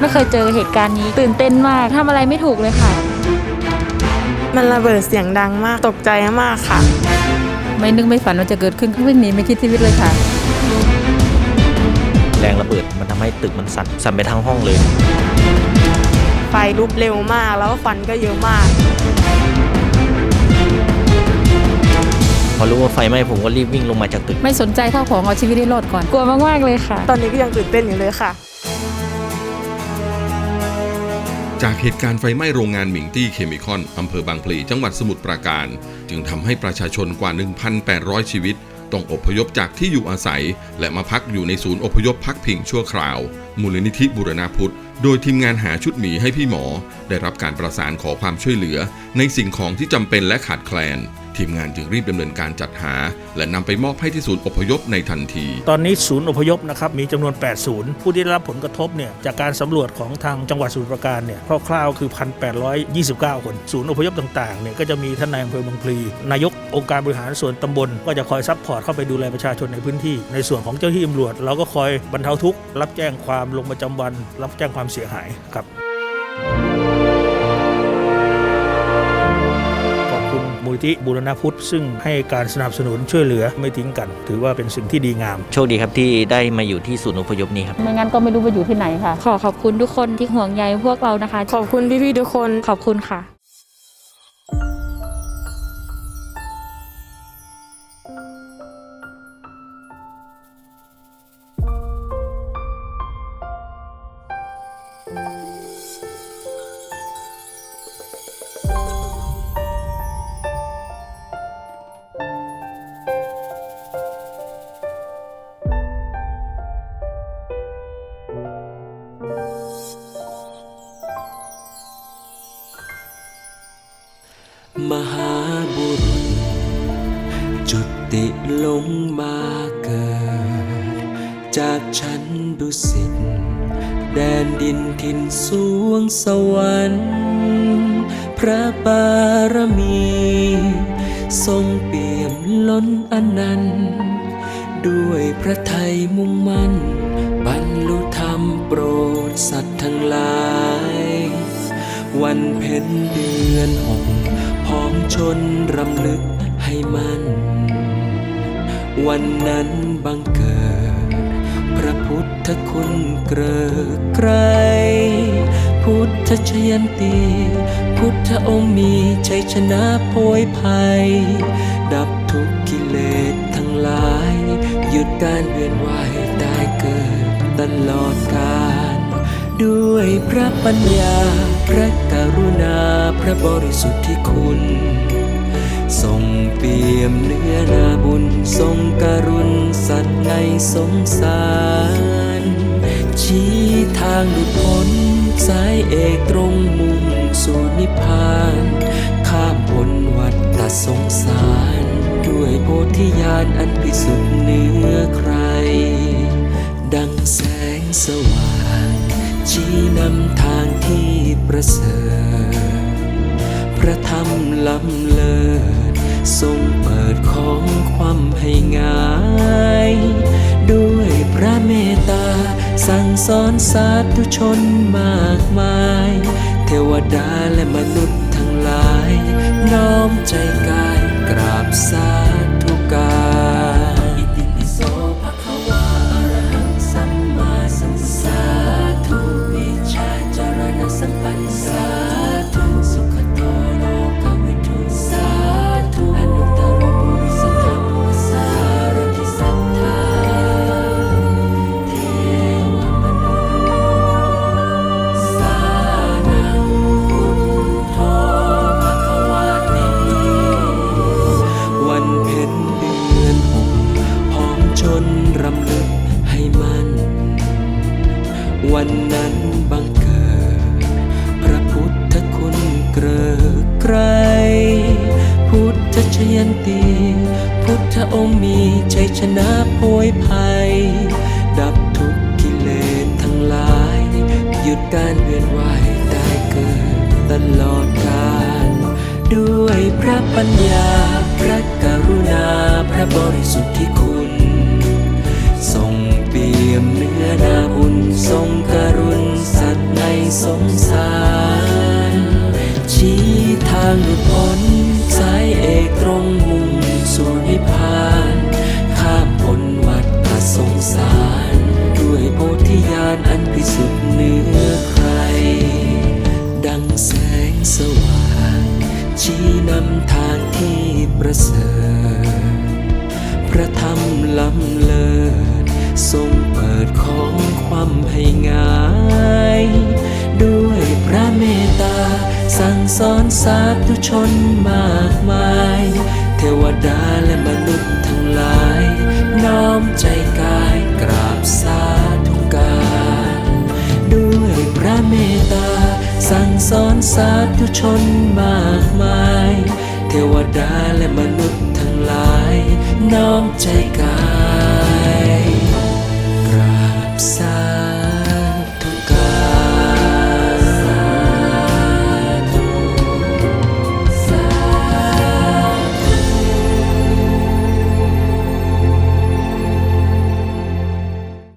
ไม่เคยเจอเหตุการณ์นี้ตื่นเต้นมากทำอะไรไม่ถูกเลยค่ะ มันระเบิดเสียงดังมากตกใจมากค่ะ ไม่นึกไม่ฝันว่าจะเกิดขึ้นวิ่งหนีไม่คิดชีวิตเลยค่ะ แรงระเบิดมันทำให้ตึกมันสั่นสั่นไปทั้งห้องเลย ไฟลุกเร็วมากแล้วก็ควันก็เยอะมาก พอรู้ว่าไฟไหม้ผมก็รีบวิ่งลงมาจากตึก ไม่สนใจข้าวของเอาชีวิตให้รอดก่อน กลัวมากๆเลยค่ะ ตอนนี้ก็ยังตื่นเต้นอยู่เลยค่ะ จากเหตุการณ์ไฟไหม้โรงงานหมิงตี้เคมีคอนอำเภอบางพลีจังหวัดสมุทรปราการ จึงทำให้ประชาชนกว่า 1,800 ชีวิต ต้องอพยพจากที่อยู่อาศัย และมาพักอยู่ในศูนย์อพยพพักพิงชั่วคราว มูลนิธิบุรณาพุทธ โดยทีมงานหาชุดหมีให้พี่หมอ ได้รับการประสานขอความช่วยเหลือ ในสิ่งของที่จำเป็นและขาดแคลน ทีมงานจึงรีบดำเนินการจัดหา และนำไปมอบให้ที่ศูนย์อพยพในทันที ตอนนี้ศูนย์อพยพนะครับมีจำนวน 8 ศูนย์ ผู้ที่ได้รับผลกระทบเนี่ยจากการสำรวจของทางจังหวัดสมุทรปราการเนี่ยคร่าวๆคือ 1,829 คน ศูนย์อพยพต่างๆเนี่ยก็จะมีท่านนายอำเภอบางพลีนายกองค์การบริหารส่วนตำบล ก็จะคอยซัพพอร์ตเข้าไปดูแลประชาชนในพื้นที่ ในส่วนของเจ้าหน้าที่ตำรวจเราก็คอยบรรเทาทุกข์รับแจ้งความลงประจำวัน รับแจ้งความเสียหายครับขอบคุณมูลที่บูรณพุทธซึ่งให้การสนับสนุนช่วยเหลือไม่ทิ้งกัน ถือว่าเป็นสิ่งที่ดีงาม โชคดีครับที่ได้มาอยู่ที่ศูนย์อพยพนี้ครับ ไม่งั้นก็ไม่รู้ว่าอยู่ที่ไหนค่ะ ขอขอบคุณทุกคนที่ห่วงใยพวกเรานะคะ ขอบคุณพี่ๆทุกคนขอบคุณค่ะ จุติลงมาเกิด จากชั้นดุสิตแดนดินถิ่นสวงสวรรค์พระบารมี ทรงเปี่ยมล้นอนันต์ด้วยพระไทยมุ่งมั่น บรรลุธรรมโปรดสัตว์ทั้งหลาย วันเพ็ญเดือนหกพ้องชนรำลึก ให้มันวันนั้นบังเกิด พระพุทธคุณเกริกไกรพุทธชยันตี พุทธองค์มีชัยชนะโพยภัย ดับทุกกิเลสทั้งหลาย หยุดการเวียนว่ายได้เกิดตลอดกาลด้วยพระปัญญา พระกรุณา พระบริสุทธิคุณ ทรงกรุณสัตว์ในสงสาร ชี้ทางหลุดพ้น สายเอกตรงมุ่งสู่นิพพาน ข้ามพ้นวัฏฏสงสาร ด้วยโพธิญาณอันพิสุทธิ์เหนือใคร ดังแสงสว่าง ชี้นำทางที่ประเสริฐ พระธรรมล้ำเลิศ ทรงเปิดของความให้ง่าย ด้วยพระเมตตา สั่งสอนสาธุชนมากมาย เทวดาและมนุษย์ทั้งหลาย น้อมใจกายกราบสา วันนั้นบังเกิด พระพุทธคุณเกริกไกรพุทธชยันตี พุทธองค์มีชัยชนะโพยภัย ดับทุกกิเลสทั้งหลาย หยุดการเวียนว่ายได้เกิดตลอดกาลด้วยพระปัญญา พระกรุณา พระบริสุทธิ นาบุญทรงกรุณสัตว์ในสงสาร ชี้ทางหลุดพ้นสายเอกตรงมุ่งสู่นิพพานข้ามพ้นวัฏะสงสาร ด้วยโพธิญาณอันพิสุทธิ์เหนือใคร ดังแสงสว่างชี้นำทางที่ประเสริฐพระธรรมล้ำเลิศทรงาย ด้วยพระเมตตา สั่งสอนสาธุชนมากมาย เทวดาและมนุษย์ทั้งหลาย น้อมใจกายกราบสาธุการด้วยพระเมตตา สั่งสอนสาธุชนมากมาย